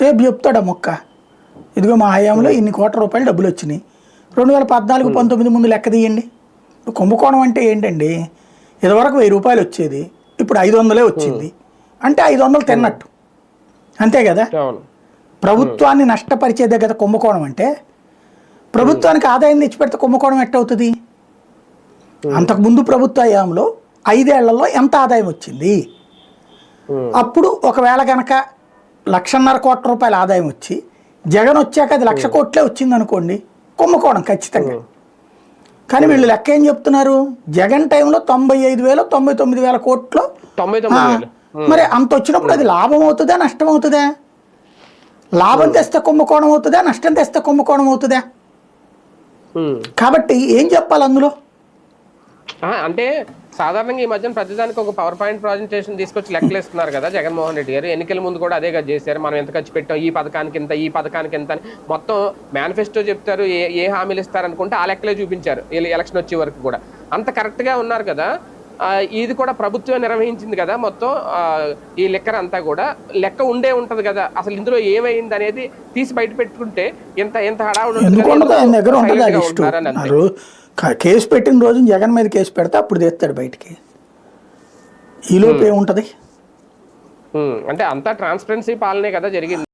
రేపు చెప్తాడు ఆ మొక్క? ఇదిగో మా హయాంలో ఇన్ని కోట్ల రూపాయలు డబ్బులు వచ్చినాయి. రెండు వేల పద్నాలుగు పంతొమ్మిది ముందు లెక్క తీయండి. కుంభకోణం అంటే ఏంటండి? ఇదివరకు వెయ్యి రూపాయలు వచ్చేది ఇప్పుడు ఐదు వందలే వచ్చింది. అంటే ఐదు వందలు తిన్నట్టు. అంతే కదా? ప్రభుత్వాన్ని నష్టపరిచేదే కదా కుంభకోణం అంటే ప్రభుత్వానికి ఆదాయం తెచ్చిపెడితే కుంభకోణం ఎట్టవుతుంది? అంతకుముందు ప్రభుత్వ హయాంలో ఐదేళ్ళలో ఎంత ఆదాయం వచ్చింది. అప్పుడు ఒకవేళ కనుక లక్షన్నర కోట్ల రూపాయల ఆదాయం వచ్చి జగన్ వచ్చాక అది లక్ష కోట్లే వచ్చింది అనుకోండి కుంభకోణం ఖచ్చితంగా. కానీ వీళ్ళు లెక్క ఏం చెప్తున్నారు? జగన్ టైంలో తొంభై ఐదు వేలు తొంభై తొమ్మిది వేల కోట్లు. మరి అంత వచ్చినప్పుడు అది లాభం అవుతుందా నష్టం అవుతుందా? లాభం తెస్తే కుంభకోణం అవుతుందా నష్టం తెస్తే కుంభకోణం అవుతుందా. కాబట్టి ఏం చెప్పాలి అందులో? అంటే సాధారణంగా ఈ మధ్యన ప్రతిదానికి ఒక పవర్ పాయింట్ ప్రజెంటేషన్ తీసుకొచ్చి లెక్కలేస్తున్నారు కదా జగన్మోహన్ రెడ్డి గారు. ఎన్నికల ముందు కూడా అదే కదా చేశారు. మనం ఎంత ఖర్చు పెట్టాం? ఈ పథకానికి ఎంత ఈ పథకానికి ఎంత అని మొత్తం మేనిఫెస్టో చెప్తారు. ఏ ఏ హామీలు ఇస్తారు అనుకుంటే ఆ లెక్కలే చూపించారు. ఎలక్షన్ వచ్చే వరకు కూడా. అంత కరెక్ట్గా ఉన్నారు కదా. ఇది కూడా ప్రభుత్వం నిర్వహించింది కదా మొత్తం. ఈ లెక్కర్ అంతా కూడా లెక్క ఉండే ఉంటది కదా. అసలు ఇందులో ఏమైంది అనేది తీసి బయట పెట్టుకుంటే ఎంత ఎంత హడావుడి ఉంటుంది ఉంటుంది కేసు పెట్టిన రోజు జగన్ మీద కేసు పెడితే అప్పుడు తెస్తాడు బయటికి. ఈ లోపు ఏముంటది ఉమ్, అంటే అంతా ట్రాన్స్పరెన్సీ పాలనే కదా జరిగింది.